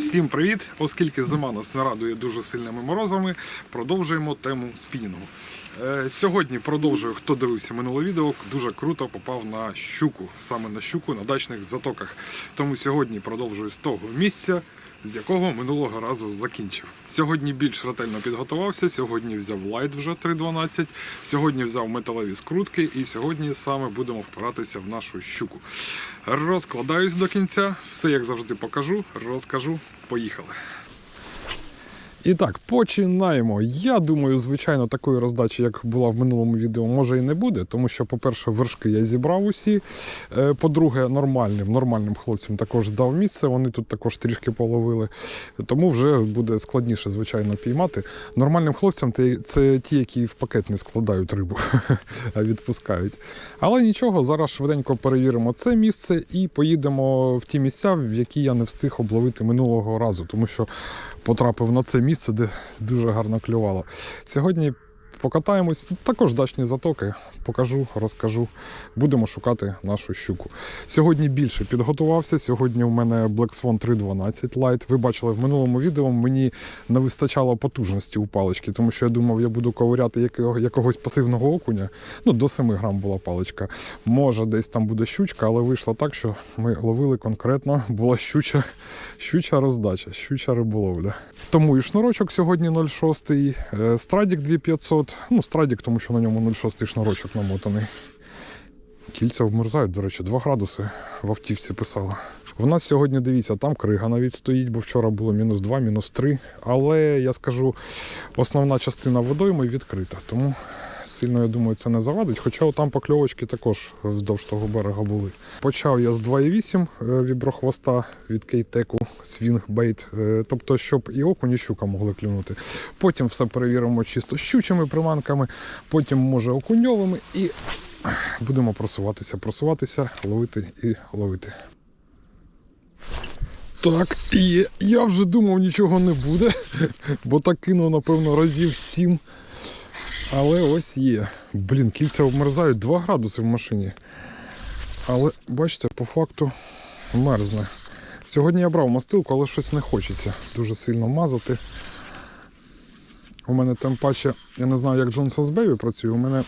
Всім привіт! Оскільки зима нас не радує дуже сильними морозами, продовжуємо тему спінінгу. Е, сьогодні продовжую, хто дивився минуле відео, дуже круто попав на щуку, саме на щуку на дачних затоках. Тому сьогодні продовжую з того місця, з якого минулого разу закінчив. Сьогодні більш ретельно підготувався. Сьогодні взяв лайт вже 3.12, сьогодні взяв металеві скрутки, і сьогодні саме будемо впиратися в нашу щуку. Розкладаюсь до кінця, все як завжди покажу, розкажу. Поїхали. І так, починаємо. Я думаю, звичайно, такої роздачі, як була в минулому відео, може і не буде, тому що, по-перше, вершки я зібрав усі. Е, По-друге, нормальним, нормальним хлопцям також здав місце, вони тут також трішки половили. Тому вже буде складніше, звичайно, піймати. Нормальним хлопцям це ті, які в пакет не складають рибу, а відпускають. Але нічого, зараз швиденько перевіримо це місце і поїдемо в ті місця, в які я не встиг обловити минулого разу, тому що потрапив на це місце, де дуже гарно клювало. Сьогодні покатаємось, також дачні затоки, покажу, розкажу. Будемо шукати нашу щуку. Сьогодні більше підготувався. Сьогодні у мене Black Swan 312 Lite. Ви бачили в минулому відео, мені не вистачало потужності у палички, тому що я думав, я буду ковиряти якогось пасивного окуня. Ну, до 7 грам була паличка. Може, десь там буде щучка, але вийшло так, що ми ловили конкретно, була щуча, щуча роздача, щуча риболовля. Тому і шнурочок сьогодні 0,6, е, страдік 2500. Ну, страдік, тому що на ньому 0,6 шнурочок намотаний. Кільця вмерзають, до речі, 2 градуси в автівці писала. В нас сьогодні, дивіться, там крига навіть стоїть, бо вчора було мінус 2, мінус 3. Але я скажу, основна частина водойми відкрита. Тому сильно, я думаю, це не завадить. Хоча там покльовочки також вздовж того берега були. Почав я з 2,8 е, віброхвоста від кейтеку Swing Bait, е, тобто, щоб і окунь, і щука могли клюнути. Потім все перевіримо чисто щучими приманками, потім, може, окуньовими і будемо просуватися, просуватися, ловити і ловити. Так, і я вже думав, нічого не буде, бо так кинув, напевно, разів сім. Але ось є. Блін, кільця обмерзають 2 градуси в машині. Але бачите, по факту мерзне. Сьогодні я брав мастилку, але щось не хочеться дуже сильно мазати. У мене тим паче, я не знаю, як Джонсон's Baby працює, у мене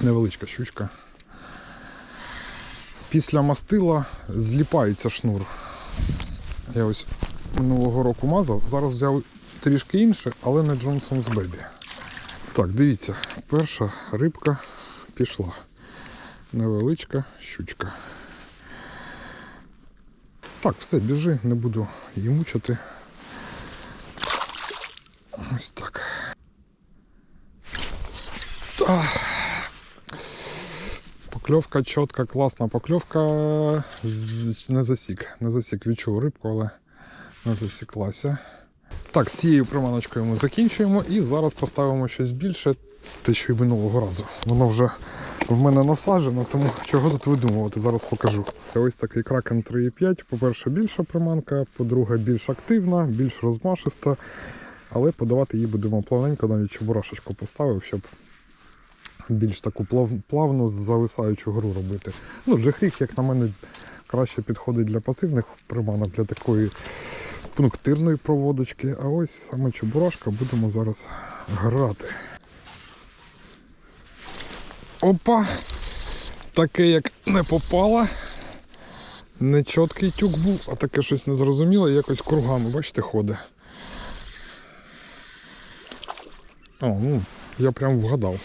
невеличка щучка. Після мастила зліпається шнур. Я ось минулого року мазав, зараз взяв трішки інше, але не Johnson's Baby. Так, дивіться, перша рибка пішла. Невеличка щучка. Так, все, біжи, не буду її мучити. Ось так. Та. Покльовка чітка, класна покльовка. Не засік. Не засік, відчув рибку, але не засіклася. Так, з цією приманочкою ми закінчуємо і зараз поставимо щось більше, те, що й минулого разу. Воно вже в мене насаджено, тому чого тут видумувати, зараз покажу. Ось такий кракен 3,5. По-перше, більша приманка, по-друге, більш активна, більш розмашиста. Але подавати її будемо плавненько, навіть чебурашечку поставив, щоб більш таку плав, плавну зависаючу гру робити. Ну, джехрік, як на мене, краще підходить для пасивних приманок, для такої пунктирної проводочки. А ось саме чебурашка будемо зараз грати. Опа! Таке як не попало. Не чіткий тюк був, а таке щось незрозуміле, якось кругами, бачите, ходить. О, ну, я прям вгадав.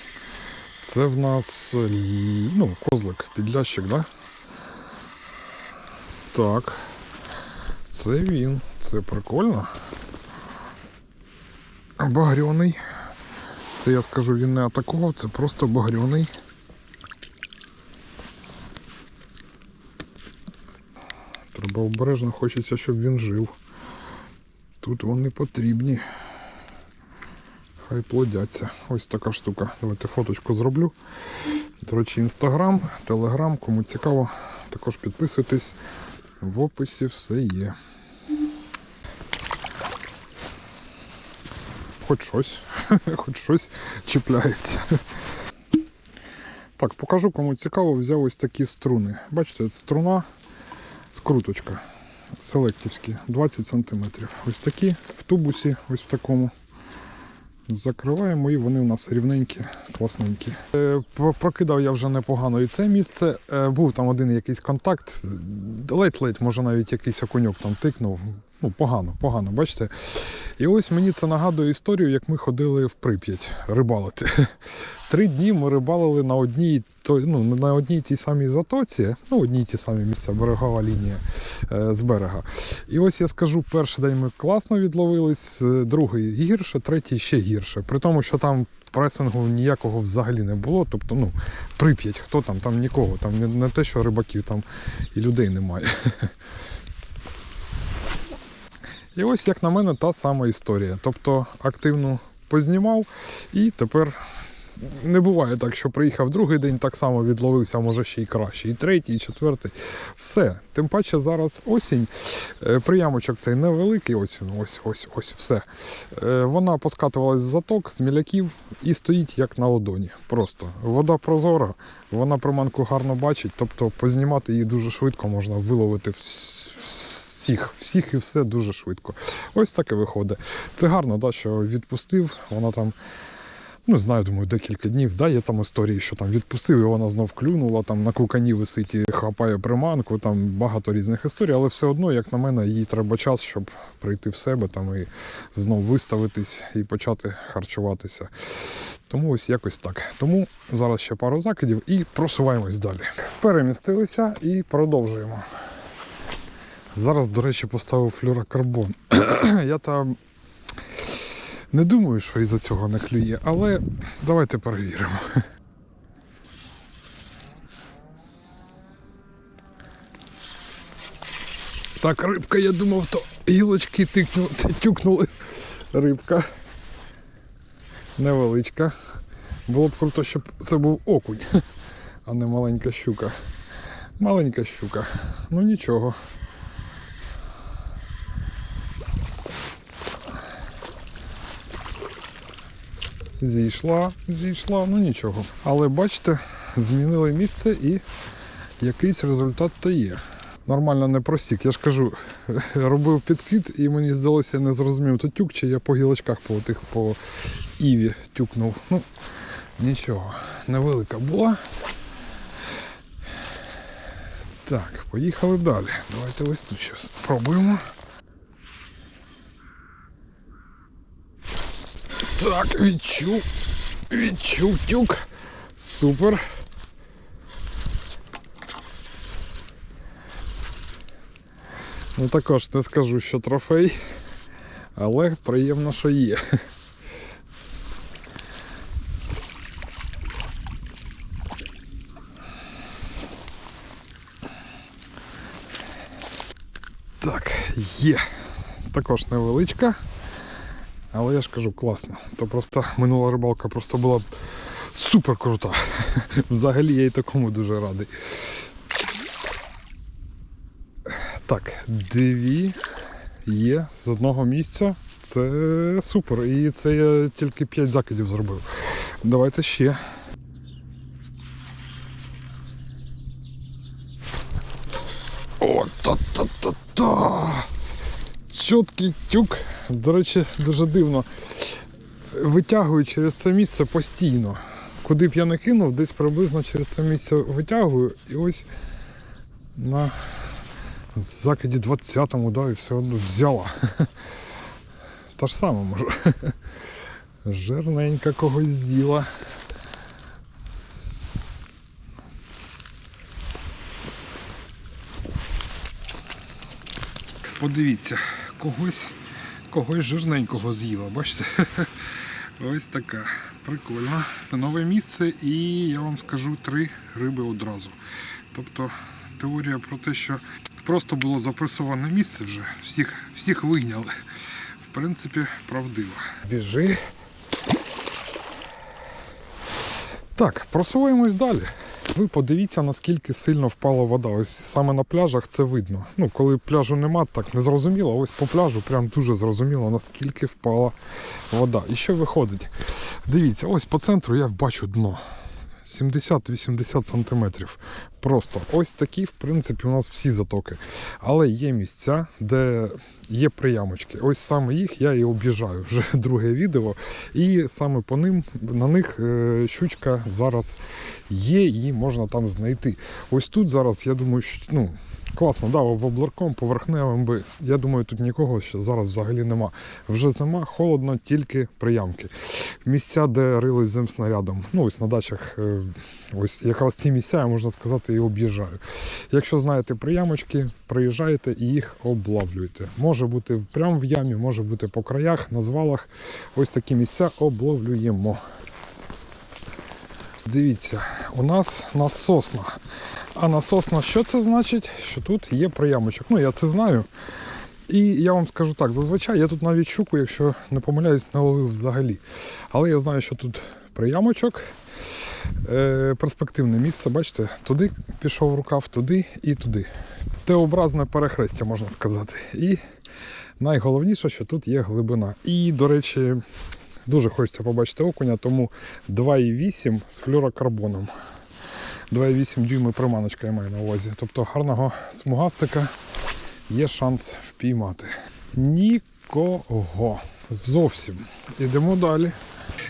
Це в нас ну, козлик, підлящик, да? Так. Це він. Це прикольно. Багряний. Це я скажу, він не атакував, це просто багряний. Треба обережно, хочеться, щоб він жив. Тут вони потрібні. Хай плодяться. Ось така штука. Давайте фоточку зроблю. До речі, інстаграм, телеграм, кому цікаво, також підписуйтесь. В описі все є. Хоч щось, хоч щось чіпляється. Так, покажу, кому цікаво, взяв ось такі струни. Бачите, струна, скруточка. селектівські, 20 см. Ось такі в тубусі, ось в такому. Закриваємо і вони у нас рівненькі, класненькі. Е, Прокидав я вже непогано і це місце. Е, Був там один якийсь контакт, ледь-ледь, може навіть якийсь окуньок там тикнув. Ну, погано, погано, бачите. І ось мені це нагадує історію, як ми ходили в Прип'ять рибалити. Три дні ми рибалили на одній ну, на одній тій самій затоці, ну, одній ті самі місця, берегова лінія е, з берега. І ось я скажу, перший день ми класно відловились, е, другий гірше, третій ще гірше. При тому, що там пресингу ніякого взагалі не було. Тобто, ну, прип'ять, хто там, там нікого, там не те, що рибаків, там і людей немає. І ось, як на мене, та сама історія. Тобто активно познімав і тепер не буває так, що приїхав другий день, так само відловився, може ще й краще. І третій, і четвертий. Все. Тим паче зараз осінь. Е, Приямочок цей невеликий, ось він, ось, ось, ось все. Е, Вона поскатувалась з заток, з міляків і стоїть як на ладоні. Просто вода прозора, вона приманку гарно бачить, тобто познімати її дуже швидко можна виловити вс- вс- всіх, всіх і все дуже швидко. Ось так і виходить. Це гарно, да, що відпустив, вона там. Ну, знаю, думаю, декілька днів. Да, є там історії, що там відпустив, і вона знов клюнула, там на кукані висить і хапає приманку, там багато різних історій, але все одно, як на мене, їй треба час, щоб прийти в себе там і знов виставитись і почати харчуватися. Тому ось якось так. Тому зараз ще пару закидів і просуваємось далі. Перемістилися і продовжуємо. Зараз, до речі, поставив флюрокарбон. Я там не думаю, що із-за цього не клює, але давайте перевіримо. Так, рибка, я думав, то гілочки тикну, тюкнули. Рибка. Невеличка. Було б круто, щоб це був окунь, а не маленька щука. Маленька щука. Ну нічого. Зійшла, зійшла, ну нічого. Але бачите, змінили місце і якийсь результат то є. Нормально не просік. Я ж кажу, робив підкид і мені здалося, я не зрозумів, то тюк, чи я по гілочках по тих по іві тюкнув. Ну, нічого, невелика була. Так, поїхали далі. Давайте ось тут щось спробуємо. Так, відчув. Відчув тюк. Супер. Ну також не скажу, що трофей, але приємно, що є. Так, є. Також невеличка. Але я ж кажу, класно. То просто минула рибалка просто була супер крута. Взагалі я і такому дуже радий. Так, дві є з одного місця. Це супер. І це я тільки 5 закидів зробив. Давайте ще. О, та-та-та-та! Чіткий тюк. До речі, дуже дивно. Витягую через це місце постійно. Куди б я не кинув, десь приблизно через це місце витягую. І ось на закиді 20-му, да, і все одно взяла. Та ж саме може. Жирненька когось з'їла. Подивіться, когось, когось жирненького з'їла, бачите? Ось така. Прикольно. Це нове місце і я вам скажу три риби одразу. Тобто теорія про те, що просто було запресоване місце вже, всіх, всіх вийняли. В принципі, правдиво. Біжи. Так, просуваємось далі. Ви подивіться, наскільки сильно впала вода. Ось саме на пляжах це видно. Ну, коли пляжу нема, так не зрозуміло. Ось по пляжу прям дуже зрозуміло, наскільки впала вода. І що виходить? Дивіться, ось по центру я бачу дно. 70-80 см. Просто ось такі, в принципі, у нас всі затоки. Але є місця, де є приямочки. Ось саме їх я і об'їжджаю вже друге відео. І саме по ним на них е, щучка зараз є, її можна там знайти. Ось тут зараз, я думаю, що ну. Класно, да, воблерком, поверхневим би. Я думаю, тут нікого ще зараз взагалі нема. Вже зима, холодно, тільки приямки. Місця, де рились земснарядом. Ну, ось на дачах, е, ось якраз ці місця, я можна сказати, і об'їжджаю. Якщо знаєте приямочки, приїжджаєте і їх облавлюєте. Може бути прямо в ямі, може бути по краях, на звалах. Ось такі місця обловлюємо. Дивіться, у нас насосна. А насосна, що це значить? Що тут є приямочок. Ну, я це знаю. І я вам скажу так, зазвичай я тут навіть щуку, якщо не помиляюсь, не ловив взагалі. Але я знаю, що тут приямочок. Е, перспективне місце, бачите, туди пішов рукав, туди і туди. Теобразне перехрестя, можна сказати. І найголовніше, що тут є глибина. І, до речі, дуже хочеться побачити окуня, тому 2,8 з флюрокарбоном. 2,8 дюйми приманочка я маю на увазі. Тобто гарного смугастика є шанс впіймати. Нікого. Зовсім. Ідемо далі.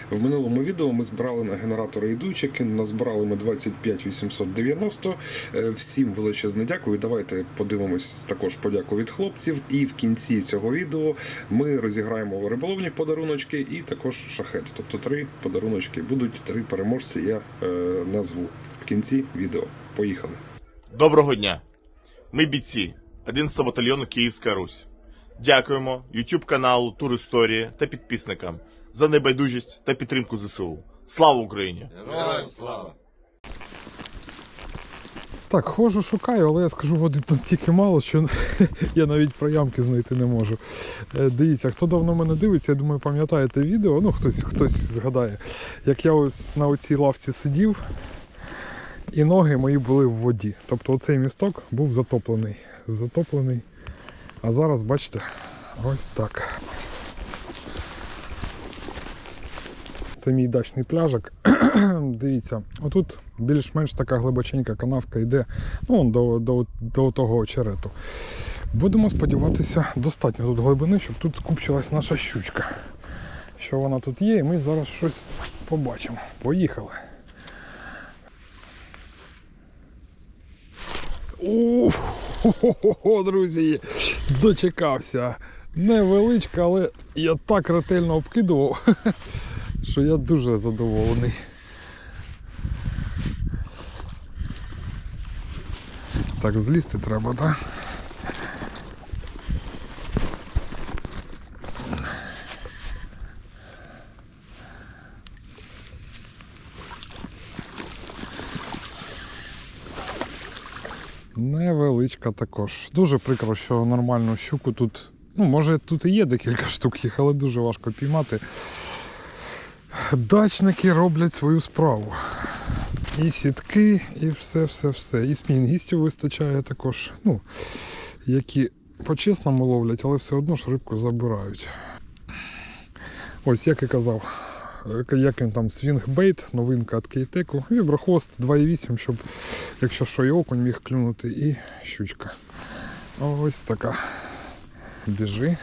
В минулому відео ми збирали на генератори йдучики, назбирали ми 25 890. Е, Всім величезне дякую. Давайте подивимось також подяку від хлопців. І в кінці цього відео ми розіграємо риболовні подаруночки і також шахет. Тобто три подаруночки будуть, три переможці я е, назву в кінці відео. Поїхали. Доброго дня! Ми бійці 11 батальйону Київська Русь. Дякуємо YouTube каналу Тур Історії та підписникам за небайдужість та підтримку ЗСУ. Слава Україні! Героям слава! Так, ходжу, шукаю, але я скажу, води настільки мало, що я навіть про ямки знайти не можу. Е, Дивіться, хто давно мене дивиться, я думаю, пам'ятаєте відео, ну хтось, хтось згадає, як я ось на оцій лавці сидів, і ноги мої були в воді. Тобто оцей місток був затоплений. Затоплений. А зараз, бачите, ось так. Це мій дачний пляжик. Дивіться, отут більш-менш така глибоченька канавка йде ну, до, до, до того очерету. Будемо сподіватися, достатньо тут глибини, щоб тут скупчилась наша щучка. Що вона тут є, і ми зараз щось побачимо. Поїхали. Хо-хо-хо, друзі, дочекався. Невеличка, але я так ретельно обкидував, що я дуже задоволений. Так, злізти треба, так? Невеличка також. Дуже прикро, що нормальну щуку тут. Ну, може тут і є декілька штук їх, але дуже важко піймати. Дачники роблять свою справу. І сітки, і все-все-все. І спінінгістів вистачає також, ну, які по-чесному ловлять, але все одно ж рибку забирають. Ось, як і казав, е, як він там свінгбейт, новинка від кейтеку, віброхвост 2,8, щоб, якщо що, і окунь міг клюнути, і щучка. Ось така. Біжи.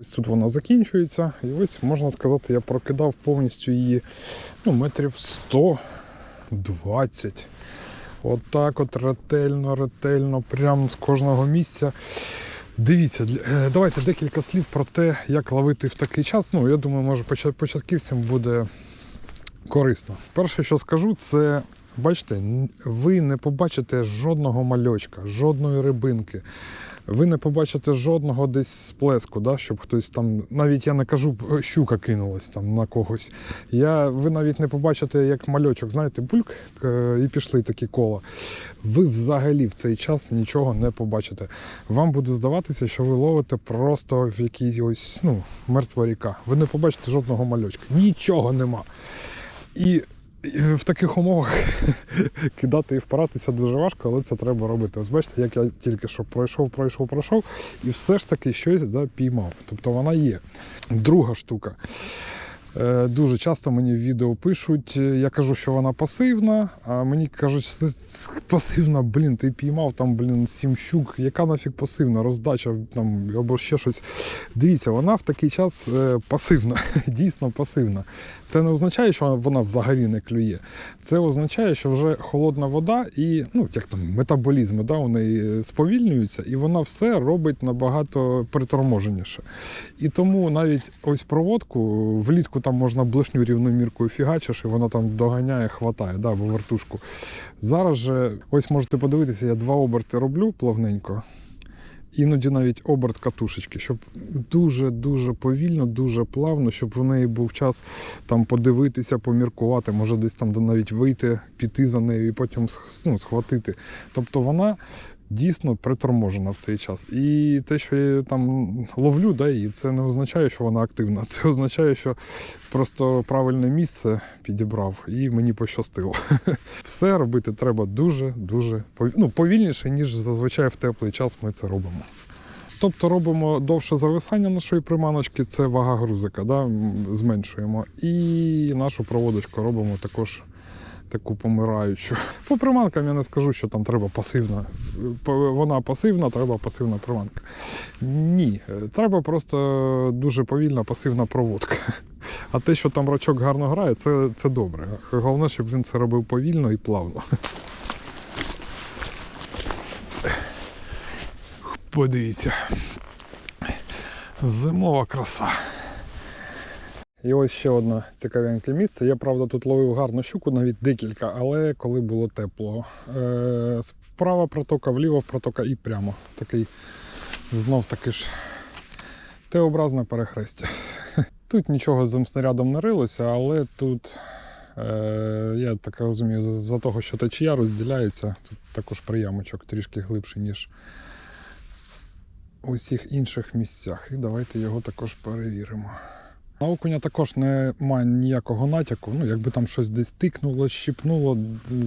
Ось тут вона закінчується, і ось можна сказати, я прокидав повністю її ну, метрів 120. От так от ретельно, ретельно, прямо з кожного місця. Дивіться, е, давайте декілька слів про те, як ловити в такий час. Ну, я думаю, може початківцям буде корисно. Перше, що скажу, це бачите, ви не побачите жодного мальочка, жодної рибинки. Ви не побачите жодного десь сплеску, да, щоб хтось там, навіть я не кажу, е, щука кинулась там на когось. Я, ви навіть не побачите, як мальочок, знаєте, бульк е, і пішли такі кола. Ви взагалі в цей час нічого не побачите. Вам буде здаватися, що ви ловите просто в якійсь ну, мертва ріка. Ви не побачите жодного мальочка. Нічого нема. І в таких умовах кидати і впиратися дуже важко, але це треба робити. Ось бачите, як я тільки що пройшов, пройшов, пройшов, і все ж таки щось да, піймав. Тобто вона є. Друга штука. Е, Дуже часто мені в відео пишуть, е, я кажу, що вона пасивна, а мені кажуть, що пасивна, блін, ти піймав там, блін, сім щук, яка нафіг пасивна, роздача там або ще щось. Дивіться, вона в такий час е, пасивна, дійсно пасивна. Це не означає, що вона взагалі не клює. Це означає, що вже холодна вода і ну, як там, метаболізми да, у неї сповільнюються, і вона все робить набагато приторможеніше. І тому навіть ось проводку влітку там можна блишню рівноміркою фігачиш, і вона там доганяє, хватає, да, або вертушку. Зараз же, ось можете подивитися, я два оберти роблю плавненько. Іноді навіть оберт катушечки, щоб дуже-дуже повільно, дуже плавно, щоб в неї був час там подивитися, поміркувати, може десь там навіть вийти, піти за нею і потім ну, схватити. Тобто вона дійсно приторможена в цей час. І те, що я там ловлю, да, і це не означає, що вона активна. Це означає, що просто правильне місце підібрав і мені пощастило. Все робити треба дуже-дуже ну, повільніше, ніж зазвичай в теплий час ми це робимо. Тобто робимо довше зависання нашої приманочки, це вага грузика, да, зменшуємо. І нашу проводочку робимо також таку помираючу. По приманкам я не скажу, що там треба пасивна. Вона пасивна, треба пасивна приманка. Ні, треба просто дуже повільна пасивна проводка. А те, що там рачок гарно грає, це, це добре. Головне, щоб він це робив повільно і плавно. Подивіться. Зимова краса. І ось ще одне цікавеньке місце. Я, правда, тут ловив гарну щуку, навіть декілька, але коли було тепло. Е, вправа протока, вліво протока і прямо. Такий знов таки ж Т-образне перехрестя. Тут нічого з снарядом не рилося, але тут, е, я так розумію, за того, що течія розділяється, тут також приямочок трішки глибший, ніж у всіх інших місцях. І давайте його також перевіримо. На окуня також немає ніякого натяку. Ну, якби там щось десь тикнуло, щіпнуло,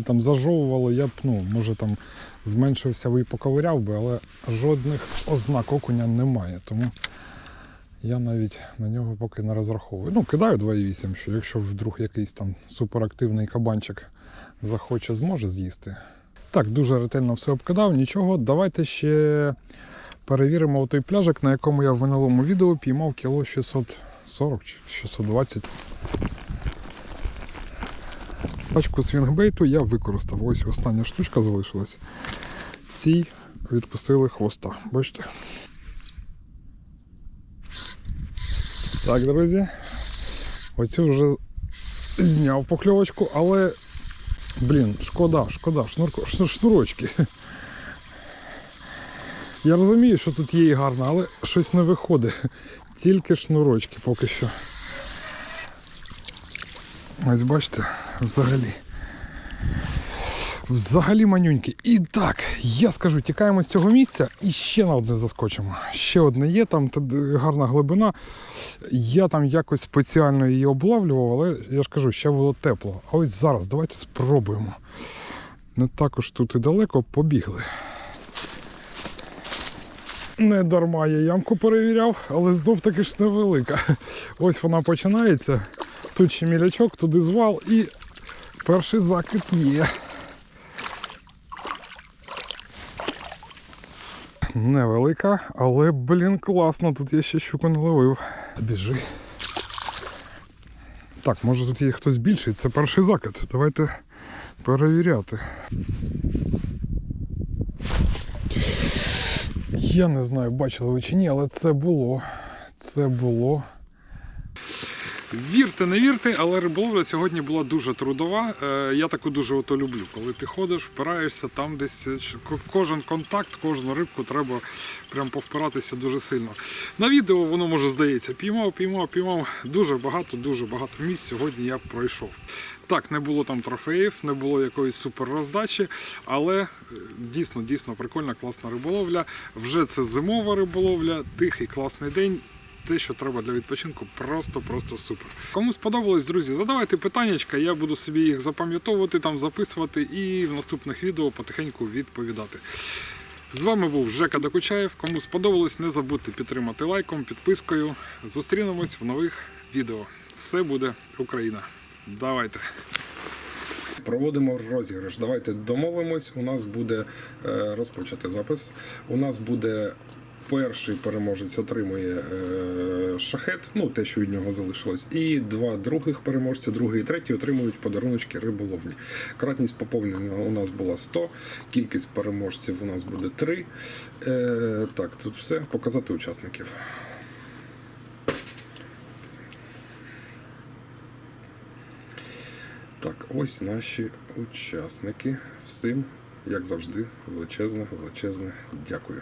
там зажовувало, я б, ну, може там зменшився би і поковиряв би, але жодних ознак окуня немає. Тому я навіть на нього поки не розраховую. Ну, кидаю 2,8, що якщо вдруг якийсь там суперактивний кабанчик захоче, зможе з'їсти. Так, дуже ретельно все обкидав, нічого. Давайте ще перевіримо той пляжик, на якому я в минулому відео піймав кіло 640 чи 620. Пачку свінгбейту я використав. Ось остання штучка залишилась. Цій відпустили хвоста. Бачите? Так, друзі. Оцю вже зняв покльовочку, але, блін, шкода, шкода, шнурко, шнурочки. Я розумію, що тут є і гарно, але щось не виходить. Тільки шнурочки поки що. Ось бачите, взагалі. Взагалі манюньки. І так, я скажу, тікаємо з цього місця і ще на одне заскочимо. Ще одне є, там гарна глибина. Я там якось спеціально її облавлював, але я ж кажу, ще було тепло. А ось зараз давайте спробуємо. Не також тут і далеко побігли. Не дарма я ямку перевіряв, але знов таки ж невелика. Ось вона починається. Тут ще мілячок, туди звал і перший закид є. Невелика, але, блін, класно, тут я ще щуку не ловив. Біжи. Так, може тут є хтось більший, це перший закид. Давайте перевіряти. Я не знаю, бачили ви чи ні, але це було. Це було. Вірте, не вірте, але риболовля сьогодні була дуже трудова. Е, Я таку дуже ото люблю. Коли ти ходиш, впираєшся, там десь е, кожен контакт, кожну рибку треба прям повпиратися дуже сильно. На відео воно може здається, піймав, піймав, піймав. Дуже багато, дуже багато місць сьогодні я пройшов. Так, не було там трофеїв, не було якоїсь супер роздачі, але е, дійсно, дійсно прикольна, класна риболовля. Вже це зимова риболовля, тихий класний день. Те, що треба для відпочинку, просто-просто супер. Кому сподобалось, друзі, задавайте питаннячка, я буду собі їх запам'ятовувати, там записувати і в наступних відео потихеньку відповідати. З вами був Жека Докучаєв. Кому сподобалось, не забудьте підтримати лайком, підпискою. Зустрінемось в нових відео. Все буде Україна. Давайте. Проводимо розіграш. Давайте домовимось. У нас буде е, розпочати запис. У нас буде перший переможець отримує е, шахет, ну те, що від нього залишилось, і два других переможця, другий і третій отримують подаруночки риболовні. Кратність поповнення у нас була 100, кількість переможців у нас буде 3. Е, так, тут все. Показати учасників. Так, ось наші учасники. Всім, як завжди, величезне, величезне дякую.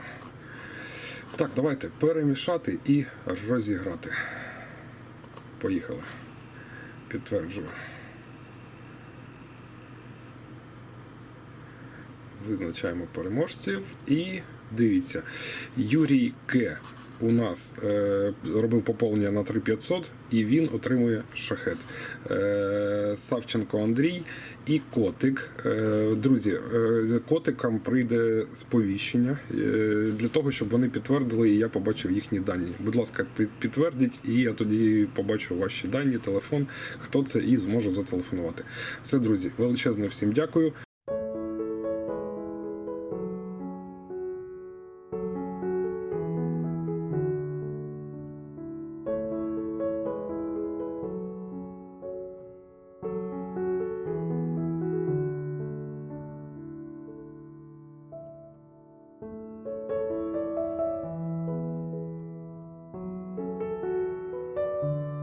Так, давайте перемішати і розіграти. Поїхали. Підтверджую. Визначаємо переможців і дивіться. Юрій К. У нас е, робив поповнення на 3500 і він отримує шахет. Е, Савченко Андрій і Котик. Е, друзі, е, котикам прийде сповіщення е, для того, щоб вони підтвердили, і я побачив їхні дані. Будь ласка, під- підтвердіть, і я тоді побачу ваші дані, телефон, хто це і зможе зателефонувати. Все, друзі, величезне всім дякую.